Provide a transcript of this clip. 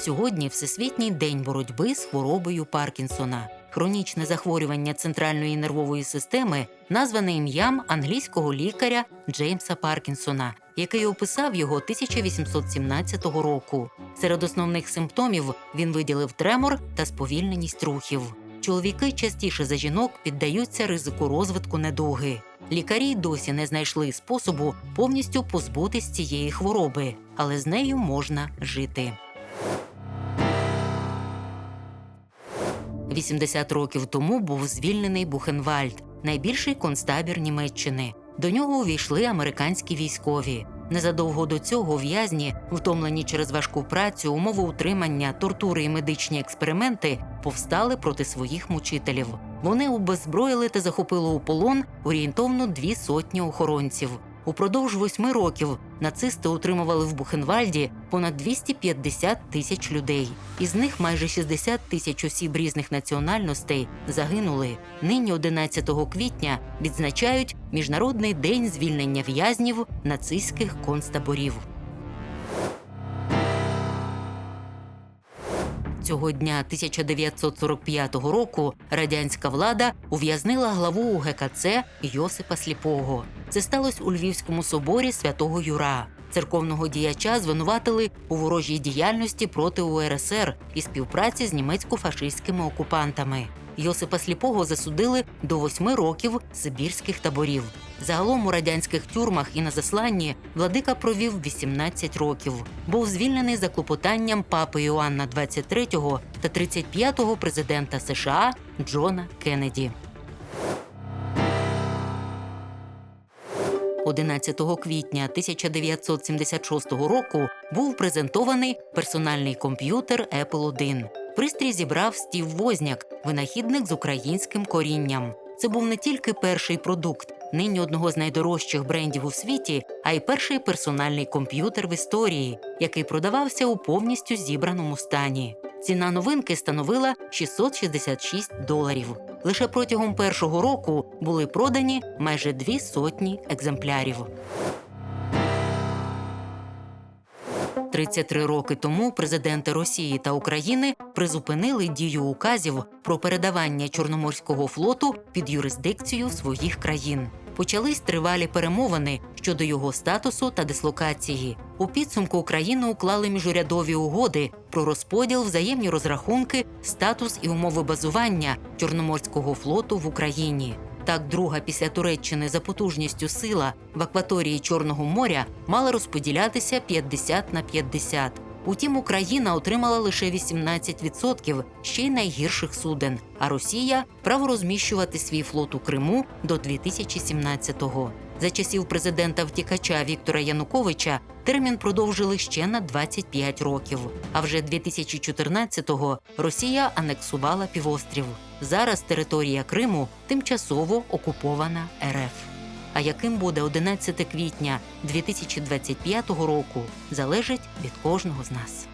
Сьогодні Всесвітній день боротьби з хворобою Паркінсона. Хронічне захворювання центральної нервової системи назване ім'ям англійського лікаря Джеймса Паркінсона, який описав його 1817 року. Серед основних симптомів він виділив тремор та сповільненість рухів. Чоловіки частіше за жінок піддаються ризику розвитку недуги. Лікарі досі не знайшли способу повністю позбутись цієї хвороби, але з нею можна жити. 80 років тому був звільнений Бухенвальд, найбільший концтабір Німеччини. До нього увійшли американські військові. Незадовго до цього в'язні, втомлені через важку працю, умови утримання, тортури і медичні експерименти, повстали проти своїх мучителів. Вони обеззброїли та захопили у полон орієнтовно дві сотні охоронців. Упродовж восьми років нацисти утримували в Бухенвальді понад 250 тисяч людей. Із них майже 60 тисяч осіб різних національностей загинули. Нині, 11 квітня, відзначають Міжнародний день звільнення в'язнів нацистських концтаборів. Цього дня 1945 року радянська влада ув'язнила главу УГКЦ Йосипа Сліпого. Це сталося у Львівському соборі святого Юра. Церковного діяча звинуватили у ворожій діяльності проти УРСР і співпраці з німецько-фашистськими окупантами. Йосипа Сліпого засудили до восьми років сибірських таборів. Загалом у радянських тюрмах і на засланні владика провів 18 років. Був звільнений за клопотанням папи Іоанна 23 та 35-го президента США Джона Кеннеді. 11 квітня 1976 року був презентований персональний комп'ютер Apple 1. Пристрій зібрав Стів Возняк, винахідник з українським корінням. Це був не тільки перший продукт, нині одного з найдорожчих брендів у світі, а й перший персональний комп'ютер в історії, який продавався у повністю зібраному стані. Ціна новинки становила 666 доларів. Лише протягом першого року були продані майже дві сотні екземплярів. 33 роки тому президенти Росії та України призупинили дію указів про передавання Чорноморського флоту під юрисдикцію своїх країн. Почались тривалі перемовини щодо його статусу та дислокації. У підсумку Україну уклали міжурядові угоди про розподіл, взаємні розрахунки, статус і умови базування Чорноморського флоту в Україні. Так, друга після Туреччини за потужністю сила в акваторії Чорного моря мала розподілятися 50 на 50. Утім, Україна отримала лише 18% ще й найгірших суден, а Росія право розміщувати свій флот у Криму до 2017-го. За часів президента втікача Віктора Януковича термін продовжили ще на 25 років. А вже 2014-го Росія анексувала півострів. Зараз територія Криму тимчасово окупована РФ. А яким буде 11 квітня 2025 року, залежить від кожного з нас.